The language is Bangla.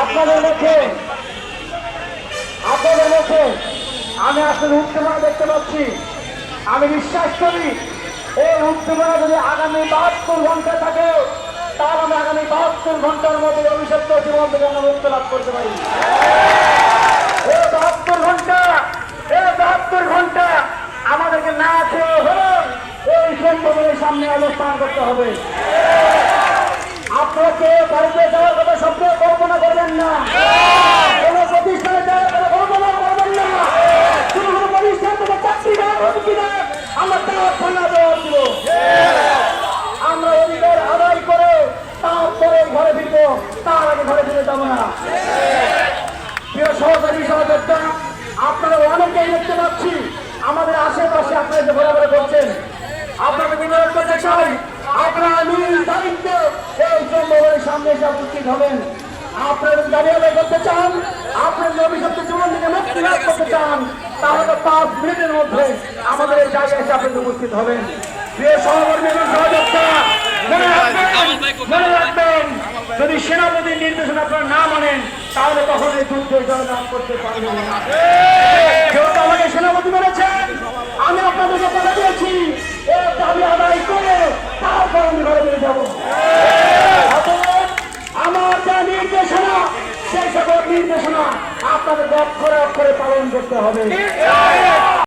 আপনাদের মুখে আপনাদের মুখে আমি আসলে উত্তেজনা দেখতে পাচ্ছি। আমি বিশ্বাস করি, এই উত্তেজনা যদি আগামী বাহাত্তর ঘণ্টা থাকে, তাহলে আমি আগামী বাহাত্তর ঘণ্টার মধ্যে অভিশপ্ত জীবন থেকে আমরা মুক্ত লাভ করতে পারি। এই বাহাত্তর ঘণ্টা, এই বাহাত্তর ঘণ্টা আমাদেরকে না খেয়ে হলো এই সম্ভবের সামনে অবস্থান করতে হবে। ঘরে ফিরবো, তার আগে ঘরে ফিরে যাব না। সহকারী সহযোদ্ধা, আপনারা অনেকেই দেখতে পাচ্ছি, আমাদের আশেপাশে আপনারা যে ঘোরাঘুরি করছেন আপনাকে অনুরোধ করতে চাই, আপনারা নীল দায়িত্বে এই সামনে এসে উপস্থিত হবেন। আপনারা যদি আদায় করতে চান, আপনার যদি অভিশপ্ত জীবন থেকে মুক্তি লাভ করতে চান, তাহলে পাঁচ মিনিটের মধ্যে আমাদের এই জায়গায় এসে আপনি উপস্থিত হবেন। প্রিয় সহকর্মী সহযোদ্ধা, মনে রাখবেন মনে রাখবেন। যদি সেনাপতির নির্দেশনা আপনারা না মানেন, তাহলে তখন এই যুদ্ধে করতে পারবেন আমাকে সেনাপতি মেরেছেন আমি আপনাদেরকে কথা দিয়েছি। দাবি আদায় করে তারপর আমি ঘরে যাব। আমার যা নির্দেশনা, সেই সকল নির্দেশনা আপনাদের অক্ষরে অক্ষরে পালন করতে হবে।